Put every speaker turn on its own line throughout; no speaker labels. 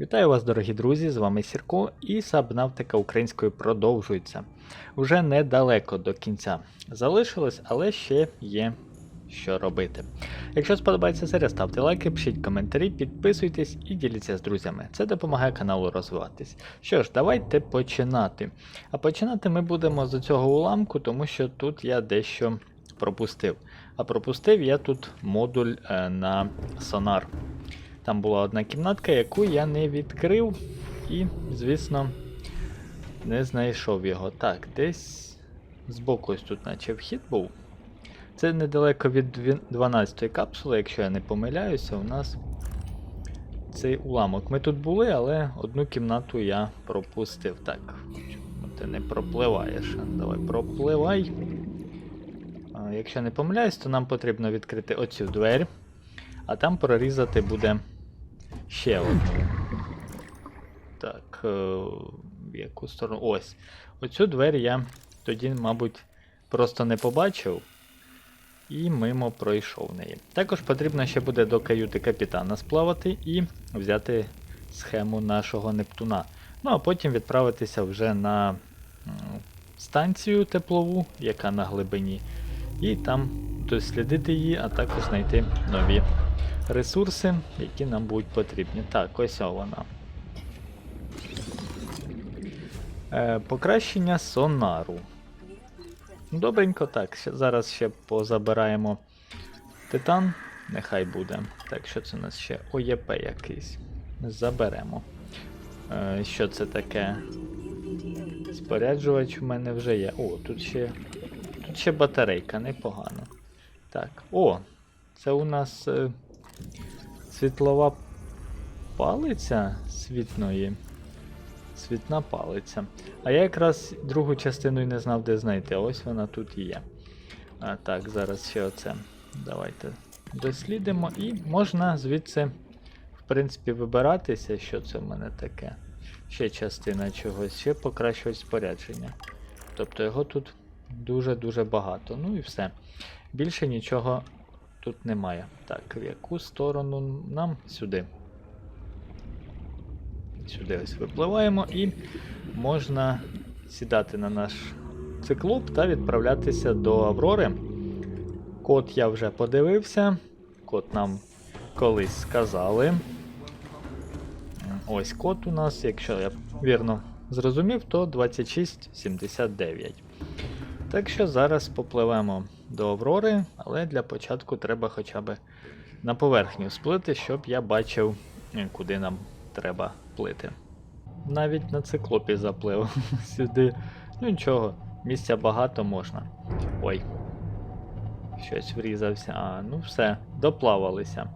Вітаю вас, дорогі друзі! З вами Сірко і Сабнавтика українською продовжується. Уже недалеко до кінця залишилось, але ще є що робити. Якщо сподобається серія, ставте лайки, пишіть коментарі, підписуйтесь і діліться з друзями. Це допомагає каналу розвиватись. Що ж, давайте починати. А починати ми будемо з цього уламку, тому що тут я дещо пропустив. А пропустив я тут модуль е, на сонар. Там була одна кімнатка, яку я не відкрив і, звісно, не знайшов його. Так, десь збоку ось тут наче вхід був. Це недалеко від 12-ї капсули, якщо я не помиляюся, у нас цей уламок. Ми тут були, але одну кімнату я пропустив. Так, чому ти не пропливаєш. Давай пропливай. Якщо не помиляюсь, то нам потрібно відкрити оцю двері, а там прорізати буде ще одну. Так, е, в яку сторону? Ось. Оцю двері я тоді, мабуть, просто не побачив і мимо пройшов неї. Також потрібно ще буде до каюти капітана сплавати і взяти схему нашого Нептуна. Ну а потім відправитися вже на станцію теплову, яка на глибині, і там дослідити її, а також знайти нові ресурси, які нам будуть потрібні. Так, ось вона. Е, покращення сонару. Добренько, так. Зараз ще позабираємо титан. Нехай буде. Так, що це у нас ще? ОЄП якийсь. Заберемо. Е, що це таке? Споряджувач у мене вже є. О, тут ще. Тут ще батарейка, непогано. Так. О! Це у нас е, світлова палиця світної. Світна палиця. А я якраз другу частину і не знав, де знайти. Ось вона тут є. А, так, зараз ще оце. Давайте дослідимо. І можна звідси, в принципі, вибиратися, що це в мене таке. Ще частина чогось, ще покращувати спорядження. Тобто його тут дуже-дуже багато. Ну і все. Більше нічого тут немає. Так, в яку сторону нам сюди. Сюди ось випливаємо і можна сідати на наш циклоп та відправлятися до Аврори. Код я вже подивився. Код нам колись сказали. Ось код у нас, якщо я вірно зрозумів, то 2679. Так що зараз попливемо до Аврори, але для початку треба хоча б на поверхню сплити, щоб я бачив, е, куди нам треба плити. Навіть на циклопі заплив сюди. Ну нічого, місця багато можна. Ой. Щось врізався. А, ну все, доплавалися.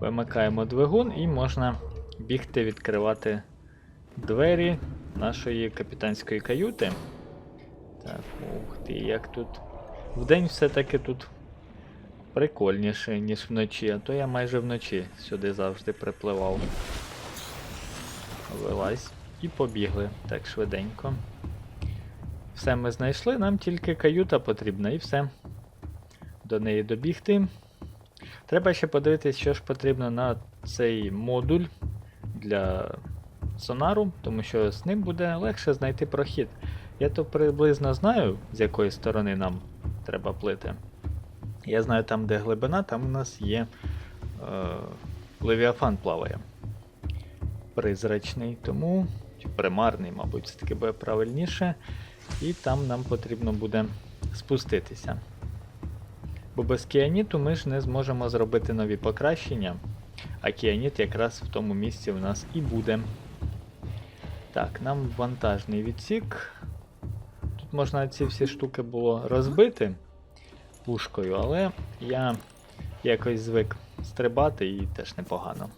Вимикаємо двигун і можна бігти відкривати двері нашої капітанської каюти. Так, ух ти, як тут. Вдень все-таки тут прикольніше, ніж вночі, а то я майже вночі сюди завжди припливав. Вилазь. І побігли так швиденько. Все ми знайшли, нам тільки каюта потрібна і все. До неї добігти. Треба ще подивитись, що ж потрібно на цей модуль для сонару, тому що з ним буде легше знайти прохід. Я то приблизно знаю, з якої сторони нам треба плити. Я знаю там, де глибина, там у нас є е, Левіафан плаває. Призрачний, тому примарний, мабуть, це таки буде правильніше. І там нам потрібно буде спуститися. Бо без кіаніту ми ж не зможемо зробити нові покращення, а кіаніт якраз в тому місці у нас і буде. Так, нам вантажний відсік. Можна ці всі штуки було розбити пушкою, але я якось звик стрибати і теж непогано.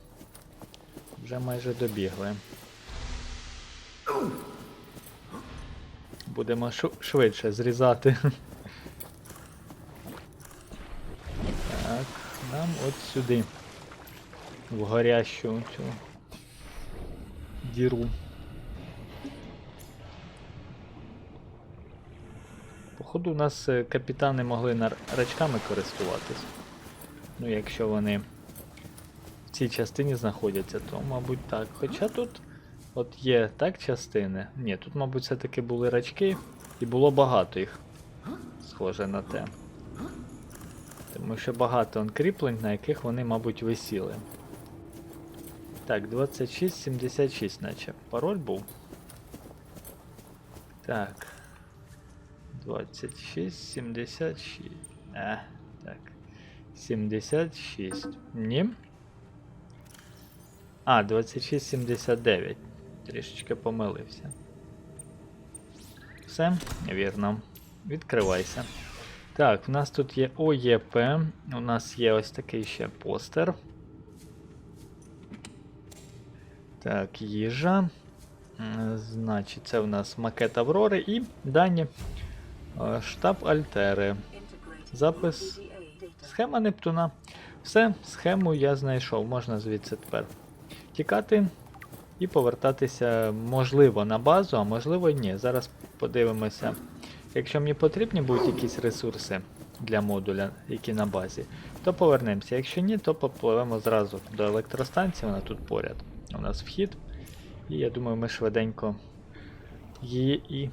Вже майже добігли. Будемо швидше зрізати. Так, нам от сюди. В горящу цю діру. Походу, у нас е, капітани могли рачками користуватись. Ну, якщо вони в цій частині знаходяться, то, мабуть, так. Хоча тут от є так частини. Ні, тут, мабуть, все-таки були рачки, і було багато їх. Схоже на те. Тому що багато он кріплень, на яких вони, мабуть, висіли. Так, 2676, наче. Пароль був. Так. 2676. А, так. 76. Ні. А, 2679. Трішечки помилився. Все, вірно. Відкривайся. Так, в нас тут є ОЄП. У нас є ось такий ще постер. Так, їжа. М, Значить, це у нас макет Аврори і дані. Е, Штаб Альтери. Запис. Схема Нептуна. Все, схему я знайшов. Можна звідси тепер тікати і повертатися, можливо, на базу, а можливо ні. Зараз подивимося. Якщо мені потрібні будуть якісь ресурси для модуля, які на базі, то повернемося. Якщо ні, то попливемо зразу до електростанції, вона тут поряд. У нас вхід. І я думаю, ми швиденько її і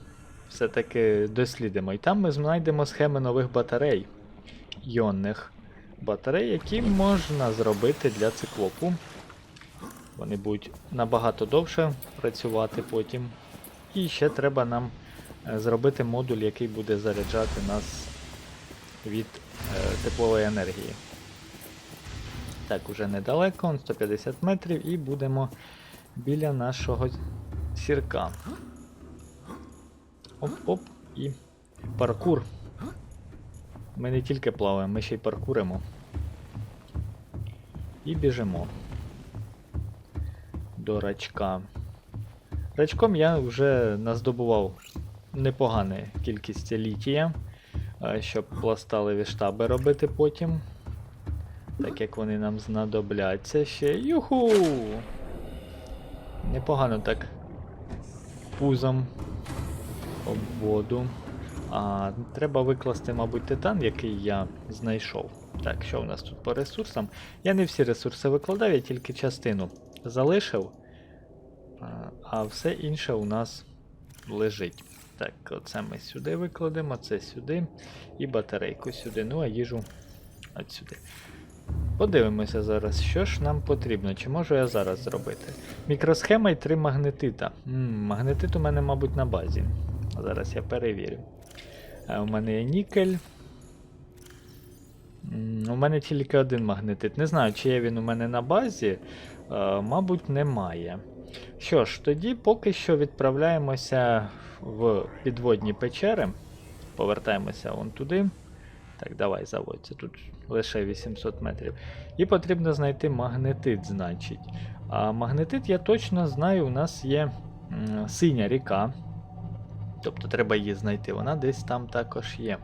все-таки дослідимо. І там ми знайдемо схеми нових батарей, іонних батарей, які можна зробити для циклопу. Вони будуть набагато довше працювати потім. І ще треба нам е, зробити модуль, який буде заряджати нас від е, теплової енергії. Так, уже недалеко, 150 метрів, і будемо біля нашого сірка. Оп-оп і паркур. Ми не тільки плаваємо, ми ще й паркуримо. І біжимо до рачка. Рачком я вже наздобував непогану кількість літія, е, щоб пласталеві штаби робити потім. Так як вони нам знадобляться ще. Юху! Непогано так пузом об воду. А, треба викласти, мабуть, титан, який я знайшов. Так, що у нас тут по ресурсам? Я не всі ресурси викладав, я тільки частину залишив. А, все інше у нас лежить. Так, оце ми сюди викладемо, це сюди. І батарейку сюди. Ну, а їжу от сюди. Подивимося зараз, що ж нам потрібно, чи можу я зараз зробити. Мікросхема і три магнетита. М, магнетит у мене, мабуть, на базі. Зараз я перевірю. Е, У мене є нікель. У мене тільки один магнетит. Не знаю, чи є він у мене на базі. Е, Мабуть, немає. Що ж, тоді поки що відправляємося в підводні печери. Повертаємося вон туди. Так, давай заводься. Тут лише 800 метрів. І потрібно знайти магнетит, значить. А магнетит, я точно знаю, у нас є синя ріка. Тобто треба її знайти. Вона десь там також є.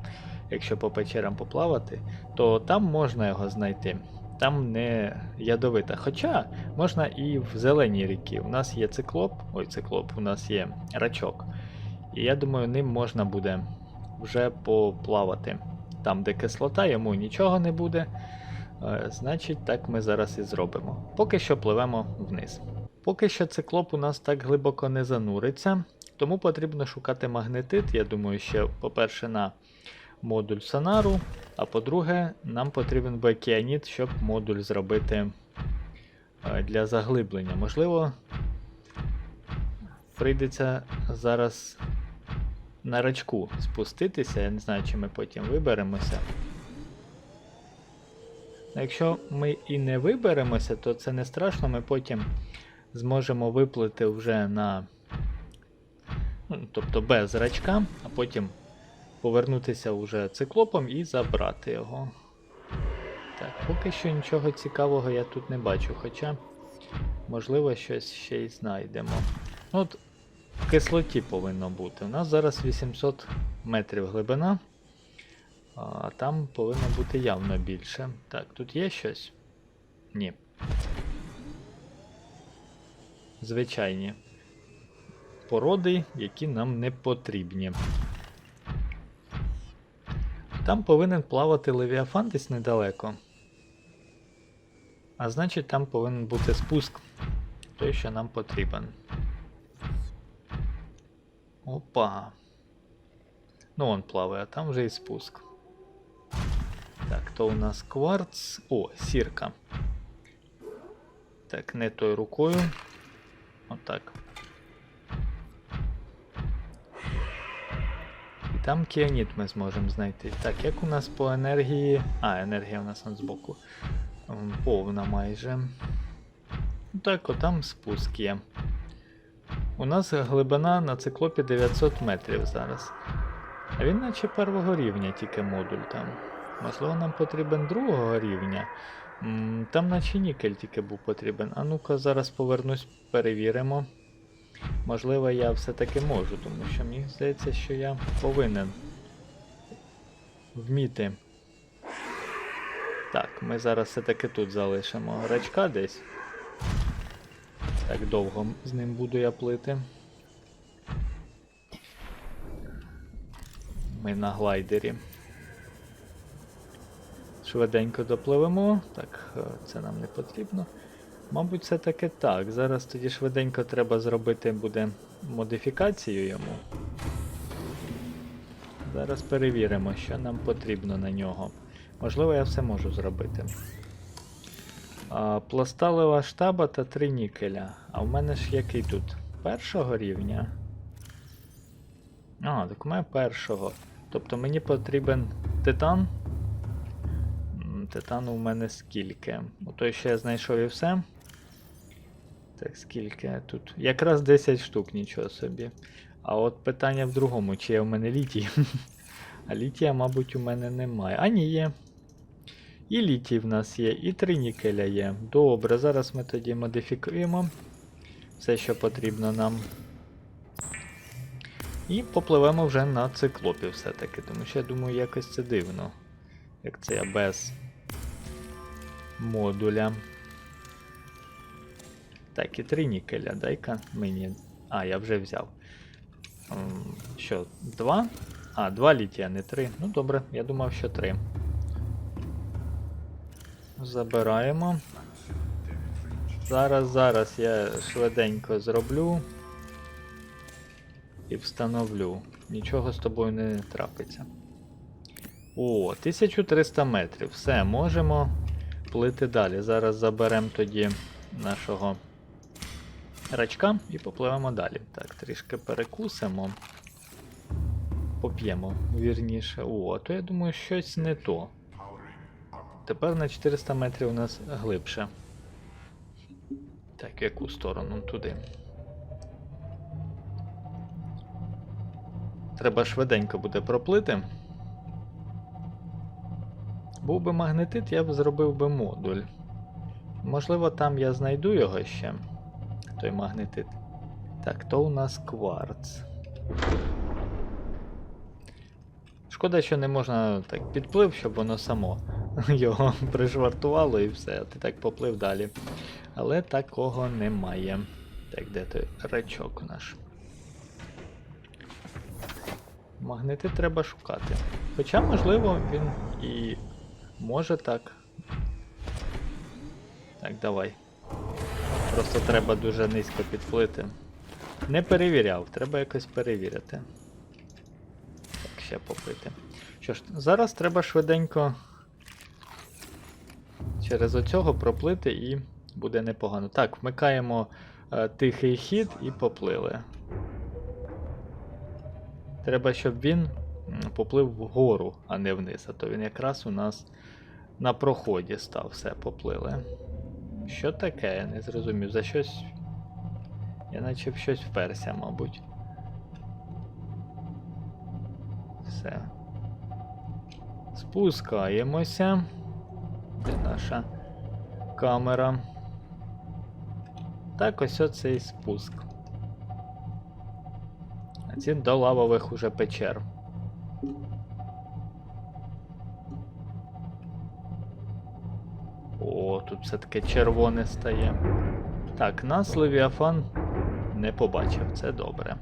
Якщо по печерам поплавати, то там можна його знайти. Там не ядовита. Хоча можна і в зеленій ріки. У нас є циклоп, ой, циклоп, у нас є рачок. І я думаю, ним можна буде вже поплавати. Там, де кислота, йому нічого не буде. Е, Значить, так ми зараз і зробимо. Поки що пливемо вниз. Поки що циклоп у нас так глибоко не зануриться, тому потрібно шукати магнетит. Я думаю, ще, по-перше, на модуль сонару, а по-друге, нам потрібен бекіаніт, щоб модуль зробити е, для заглиблення. Можливо, прийдеться зараз на рачку спуститися. Я не знаю, чи ми потім виберемося. Якщо ми і не виберемося, то це не страшно, ми потім зможемо виплити вже на. Тобто без рачка, а потім повернутися вже циклопом і забрати його. Так, поки що нічого цікавого я тут не бачу, хоча, можливо, щось ще й знайдемо. Ну, От в кислоті повинно бути. У нас зараз 800 метрів глибина, а там повинно бути явно більше. Так, тут є щось? Ні. Звичайні породи, які нам не потрібні. Там повинен плавати левіафан десь недалеко. А значить там повинен бути спуск. Той, що нам потрібен. Опа. Ну он плаває, а там вже і спуск. Так, то у нас кварц. О, сірка. Так, не той рукою. Отак. І там кіаніт ми зможемо знайти. Так, як у нас по енергії. А, енергія у нас он збоку. М, Повна майже. Так, отам спуск є. У нас глибина на циклопі 900 метрів зараз. А він наче першого рівня тільки модуль там. Можливо, нам потрібен другого рівня. Там наче нікель тільки був потрібен. А ну-ка, зараз повернусь, перевіримо. Можливо, я все-таки можу, тому що мені здається, що я повинен вміти. Так, ми зараз все-таки тут залишимо рачка десь. Так довго з ним буду я плити. Ми на глайдері. Швиденько допливемо. Так, е, це нам не потрібно. Мабуть, це таки так. Зараз тоді швиденько треба зробити буде модифікацію йому. Зараз перевіримо, що нам потрібно на нього. Можливо, я все можу зробити. А, пласталева штаба та три нікеля. А в мене ж який тут? Першого рівня? А, так у мене першого. Тобто мені потрібен титан. Титану в мене скільки? Той, що я знайшов і все. Так, скільки тут? Якраз 10 штук, нічого собі. А от питання в другому, чи є в мене літій. А літія, мабуть, у мене немає. А ні, є. І літій в нас є, і три нікеля є. Добре, зараз ми тоді модифікуємо все, що потрібно нам. І попливемо вже на циклопі все-таки, тому що я думаю, якось це дивно. Як це я без модуля. Так, і три нікеля, дай-ка мені. А, я вже взяв. Що, два? А, два літія, не три. Ну добре, я думав, що три. Забираємо. Зараз, зараз я швиденько зроблю. І встановлю. Нічого з тобою не трапиться. О, 1300 метрів. Все, можемо плити далі. Зараз заберемо тоді нашого рачка і попливемо далі. Так, трішки перекусимо. Поп'ємо, вірніше. О, то я думаю, щось не то. Тепер на 400 метрів у нас глибше. Так, в яку сторону? Туди. Треба швиденько буде проплити. Був би магнетит, я б зробив би модуль. Можливо, там я знайду його ще. Той магнетит. Так, то у нас кварц. Шкода, що не можна так підплив, щоб воно само його пришвартувало і все, ти так поплив далі. Але такого немає. Так, де той рачок наш? Магнити треба шукати. Хоча, можливо, він і може так. Так, давай. Просто треба дуже низько підплити. Не перевіряв, треба якось перевірити. Так, ще попити. Що ж, зараз треба швиденько через оцього проплити і буде непогано. Так, вмикаємо е, тихий хід і поплили. Треба, щоб він поплив вгору, а не вниз. А то він якраз у нас на проході став, все поплили. Що таке? Я не зрозумів. За щось. Я наче в щось вперся, мабуть. Все. Спускаємося. Де наша камера? Так, ось оцей спуск. А ці до лавових уже печер. Тут все таке червоне стає. Так, нас Левіафан не побачив, це добре.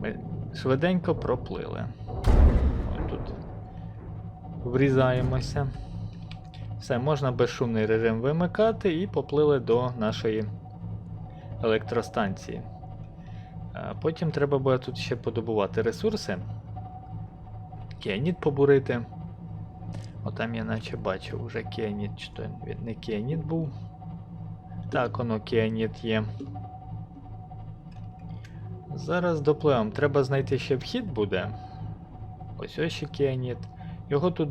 Ми швиденько проплили. Ой, тут врізаємося. Все, можна безшумний режим вимикати і поплили до нашої електростанції. Потім треба буде тут ще подобувати ресурси. Кіаніт побурити. Отам я наче бачив уже кіаніт, чи то не кіаніт був. Так, воно кіаніт є. Зараз допливемо. Треба знайти ще вхід буде. Ось ось ще кіаніт. Його тут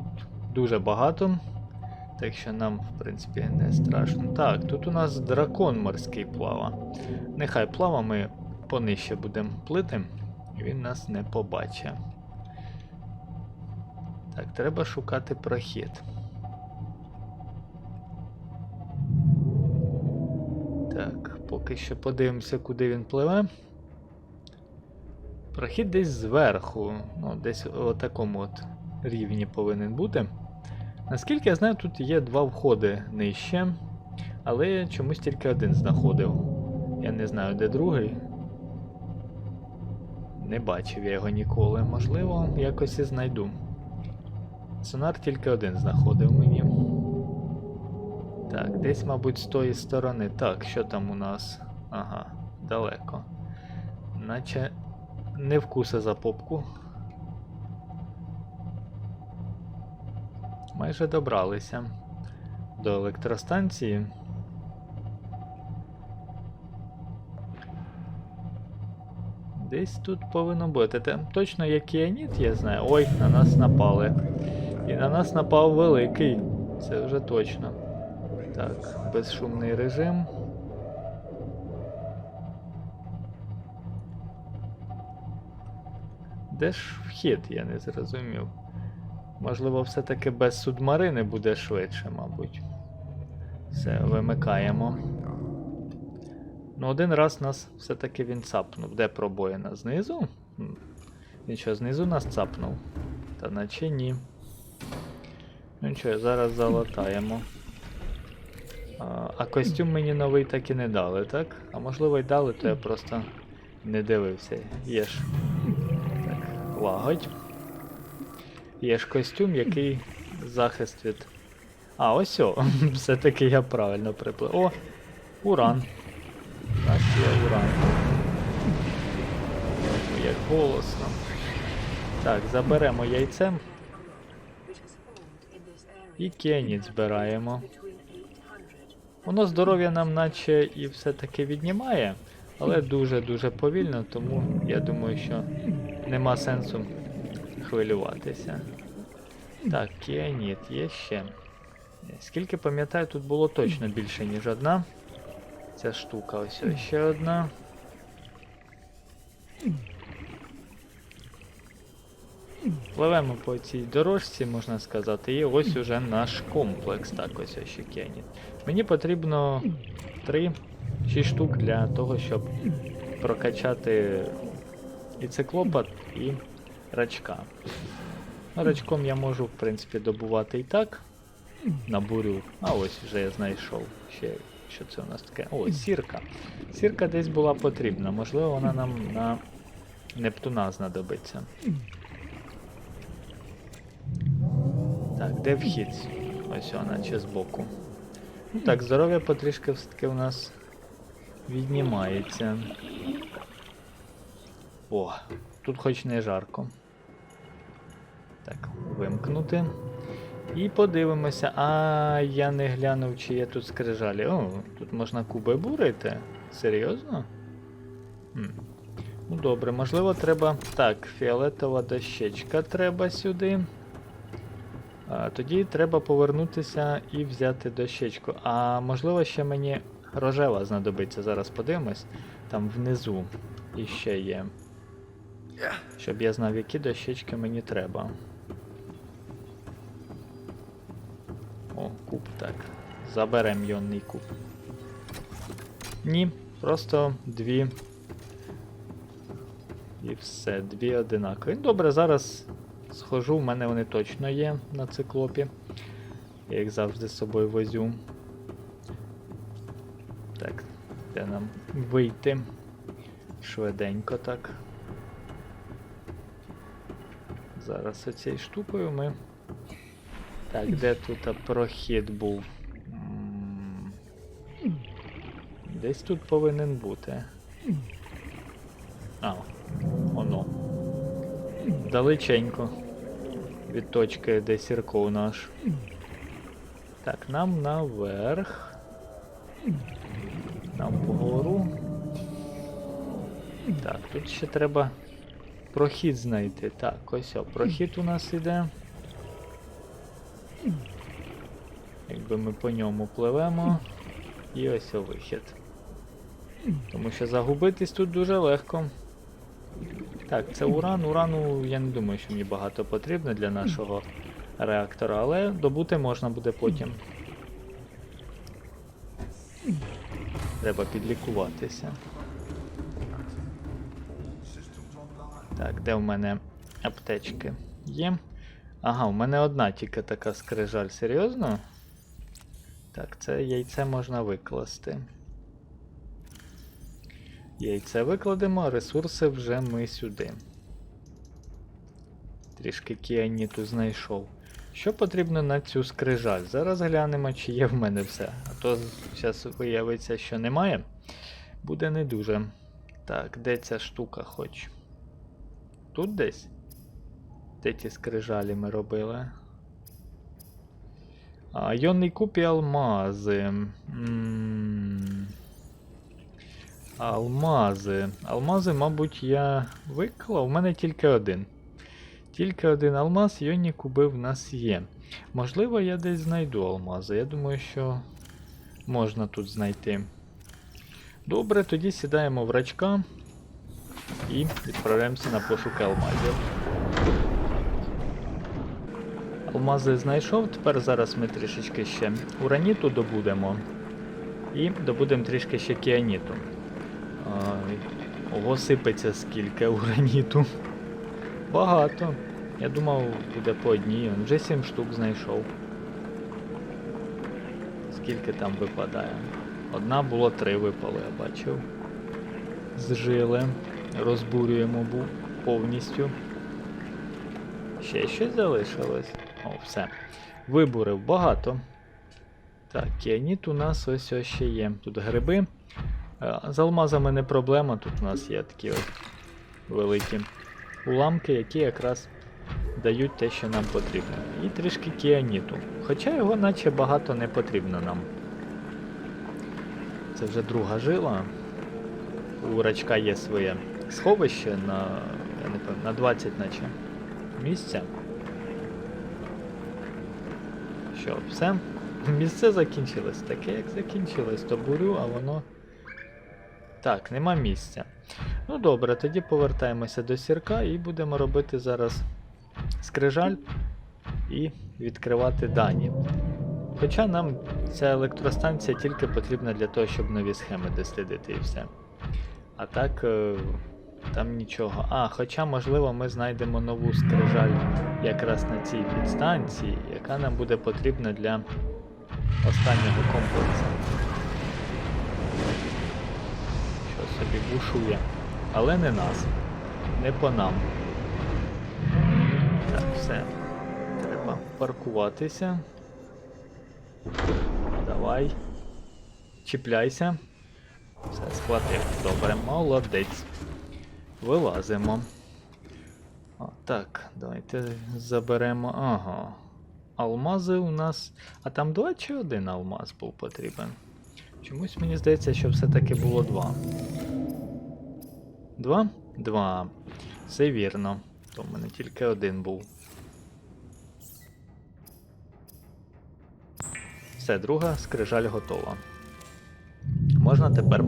дуже багато. Так що нам, в принципі, не страшно. Так, тут у нас дракон морський плава. Нехай плава, ми понижче будемо плити, і він нас не побачить. Так, треба шукати прохід. Так, поки що подивимося, куди він пливе. Прохід десь зверху, ну, десь у такому от рівні повинен бути. Наскільки я знаю, тут є два входи нижче, але чомусь тільки один знаходив. Я не знаю, де другий. Не бачив я його ніколи. Можливо, якось і знайду. Сонар тільки один знаходив мені. Так, десь, мабуть, з тої сторони. Так, що там у нас? Ага, далеко. Наче не вкуса за попку. Майже добралися до електростанції. Десь тут повинно бути. Там точно є кіаніт, я знаю. Ой, на нас напали. І на нас напав великий. Це вже точно. Так, безшумний режим. Де ж вхід, я не зрозумів. Можливо, все-таки без субмарини буде швидше, мабуть. Все, вимикаємо. Ну, один раз нас все-таки він цапнув. Де пробоїна? Знизу? Він що, знизу нас цапнув? Та наче ні. Ну нічого, зараз залатаємо. А, а костюм мені новий так і не дали, так? А можливо й дали, то я просто не дивився. Є ж. Так, лагодь. Є ж костюм, який захист від. А, ось о, все-таки я правильно приплив. О! Уран. У нас є уран. Як голосно. Так, заберемо яйцем і кеніт збираємо. Воно здоров'я нам наче і все-таки віднімає, але дуже-дуже повільно, тому я думаю, що нема сенсу хвилюватися. Так, кіаніт є ще. Скільки пам'ятаю, тут було точно більше, ніж одна. Ця штука, ось ще одна. Пливемо по цій дорожці, можна сказати, і ось уже наш комплекс. Так, ось ось кіаніт. Мені потрібно 3-6 штук для того, щоб прокачати і циклопа, і рачка. Ну, рачком я можу, в принципі, добувати і так. На бурю. А ось вже я знайшов. Ще що це у нас таке? О, сірка. Сірка десь була потрібна. Можливо, вона нам на Нептуна знадобиться. Так, де вхід? Ось вона, чи збоку. Ну так, здоров'я потрішки все-таки у нас віднімається. О, тут хоч не жарко. Так, вимкнути. І подивимося. А я не глянув, чи є тут скрижалі. О, тут можна куби бурити. Серйозно? Хм. Ну добре, можливо, треба. Так, фіолетова дощечка треба сюди. Тоді треба повернутися і взяти дощечку. А можливо, ще мені рожева знадобиться. Зараз подивимось. Там внизу іще є. Щоб я знав, які дощечки мені треба. О, куб, так. Заберем йонний куб. Ні, просто дві. І все, дві одинакові. Добре, зараз схожу, в мене вони точно є на циклопі. Я їх завжди з собою возю. Так, де нам вийти? Швиденько так. Зараз оцією штукою ми Так, де тут прохід був? Десь тут повинен бути. А, воно. Далеченько. Від точки, де сірков наш. Так, нам наверх. Нам вгору. Так, тут ще треба прохід знайти. Так, ось о, прохід у нас іде. Якби ми по ньому пливемо. І ось о вихід. Тому що загубитись тут дуже легко. Так, це уран. Урану я не думаю, що мені багато потрібно для нашого реактора, але добути можна буде потім. Треба підлікуватися. Так, де в мене аптечки? Є. Ага, у мене одна тільки така скрижаль. Серйозно? Так, це яйце можна викласти. Яйце викладемо, ресурси вже ми сюди. Трішки кіаніту знайшов. Що потрібно на цю скрижаль? Зараз глянемо, чи є в мене все. А то зараз виявиться, що немає. Буде не дуже. Так, де ця штука хоч? Тут десь? Де ті скрижалі ми робили? А, Йонний куб і алмази. М, Алмази. Алмази, мабуть, я виклав. У мене тільки один. Тільки один алмаз, йонні куби в нас є. Можливо, я десь знайду алмази. Я думаю, що можна тут знайти. Добре, тоді сідаємо в рачка і відправляємося на пошуки алмазів. Алмази знайшов, тепер зараз ми трішечки ще ураніту добудемо. І добудемо трішки ще кіаніту. Ого, сипеться скільки ураніту. Багато. Я думав, буде по одній. Он Вже 7 штук знайшов. Скільки там випадає? Одна було три випало, я бачив. Зжили. Розбурюємо був повністю. Ще щось залишилось. О, все. Вибурив багато. Так, кіаніт у нас ось ось ще є. Тут гриби. Е, З алмазами не проблема, тут у нас є такі от великі уламки, які якраз дають те, що нам потрібно. І трішки кіаніту. Хоча його наче багато не потрібно нам. Це вже друга жила. У рачка є своє сховище на, я не пам'ятаю, на 20 наче місця. Що, все? Місце закінчилось. Таке як закінчилось, то бурю, а воно. Так, нема місця. Ну добре, тоді повертаємося до сірка і будемо робити зараз скрижаль і відкривати дані. Хоча нам ця електростанція тільки потрібна для того, щоб нові схеми дослідити і все. А так, е, там нічого. А, хоча, можливо, ми знайдемо нову скрижаль якраз на цій підстанції, яка нам буде потрібна для останнього комплексу. Що собі бушує. Але не нас. Не по нам. Так, все. Треба паркуватися. Давай. Чіпляйся. Все, схватив. Добре, молодець. Вилазимо. О, так, давайте заберемо. Ага. Алмази у нас. А там два чи один алмаз був потрібен? Чомусь мені здається, що все-таки було два. Два? Два. Все вірно. То в мене тільки один був. Все, друга скрижаль готова. Можна тепер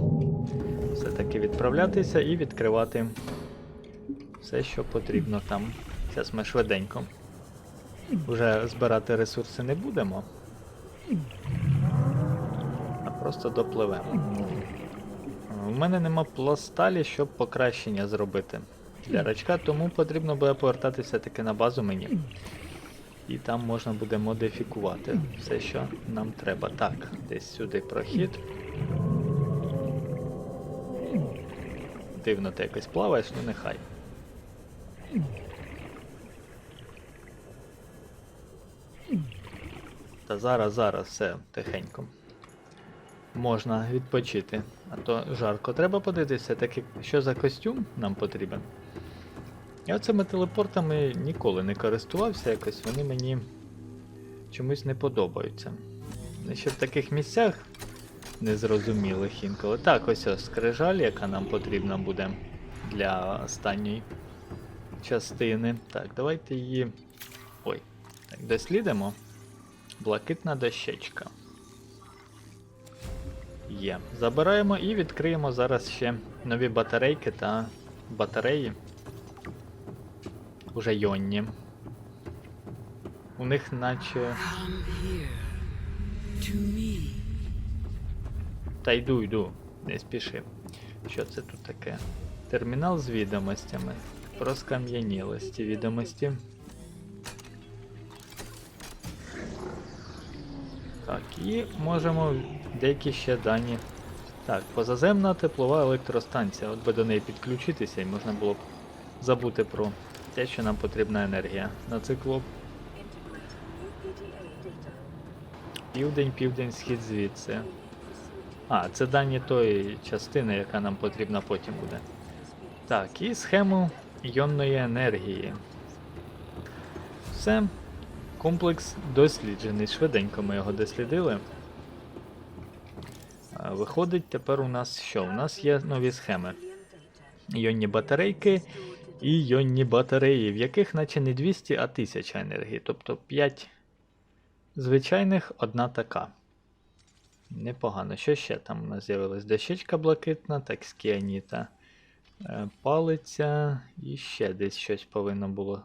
все-таки відправлятися і відкривати все, що потрібно там. Зараз ми швиденько. Вже збирати ресурси не будемо. А просто допливемо. У мене нема пласталі, щоб покращення зробити для рачка, тому потрібно буде повертатися таки на базу мені. І там можна буде модифікувати все, що нам треба. Так, десь сюди прохід. Дивно ти якось плаваєш, ну нехай. Та зараз, зараз, все тихенько. Можна відпочити. А то жарко. Треба подивитися, таки, що за костюм нам потрібен. Я цими телепортами ніколи не користувався якось, вони мені чомусь не подобаються. Ще в таких місцях незрозумілих інколи. Так, ось ось скрижаль, яка нам потрібна буде для останньої частини. Так, давайте її. Ой, так, дослідимо. Блакитна дощечка. Є. Забираємо і відкриємо зараз ще нові батарейки та батареї. Уже йонні. У них наче. Та йду, йду, не спіши. Що це тут таке? Термінал з відомостями. Про скам'янілості відомості. Так, і можемо деякі ще дані. Так, позаземна теплова електростанція. От би до неї підключитися і можна було б забути про те, що нам потрібна енергія на циклоп. Південь, південь, схід звідси. А, це дані тої частини, яка нам потрібна потім буде. Так, і схему іонної енергії. Все. Комплекс досліджений. Швиденько ми його дослідили. Виходить, тепер у нас що? У нас є нові схеми. Іонні батарейки і іонні батареї, в яких наче не 200, а 1000 енергії. Тобто 5 звичайних, одна така. Непогано. Що ще там у нас з'явилась? Дощечка блакитна, так скіаніта. Е, Палиця і ще десь щось повинно було.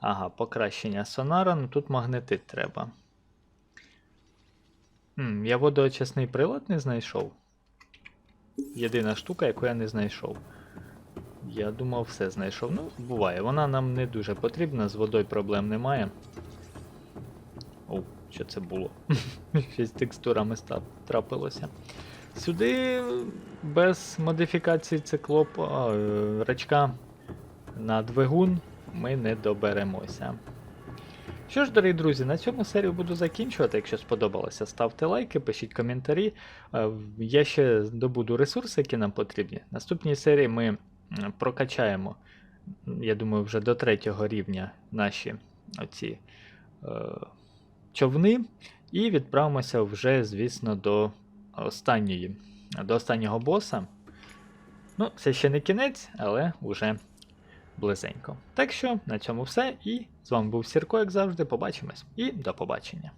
Ага, покращення сонара, ну тут магнетит треба. М, я водоочисний прилад не знайшов. Єдина штука, яку я не знайшов. Я думав, все знайшов. Ну, буває. Вона нам не дуже потрібна, з водою проблем немає. О, що це було? Щось текстурами трапилося. Сюди без модифікації циклопа е, рачка на двигун ми не доберемося. Що ж, дорогі друзі, на цьому серію буду закінчувати. Якщо сподобалося, ставте лайки, пишіть коментарі. Е, Я ще добуду ресурси, які нам потрібні. Наступній серії ми прокачаємо, я думаю, вже до третього рівня наші оці е, човни. І відправимося вже, звісно, до останньої, до останнього боса. Ну, це ще не кінець, але вже близенько. Так що на цьому все. І з вами був Сірко, як завжди. Побачимось і до побачення.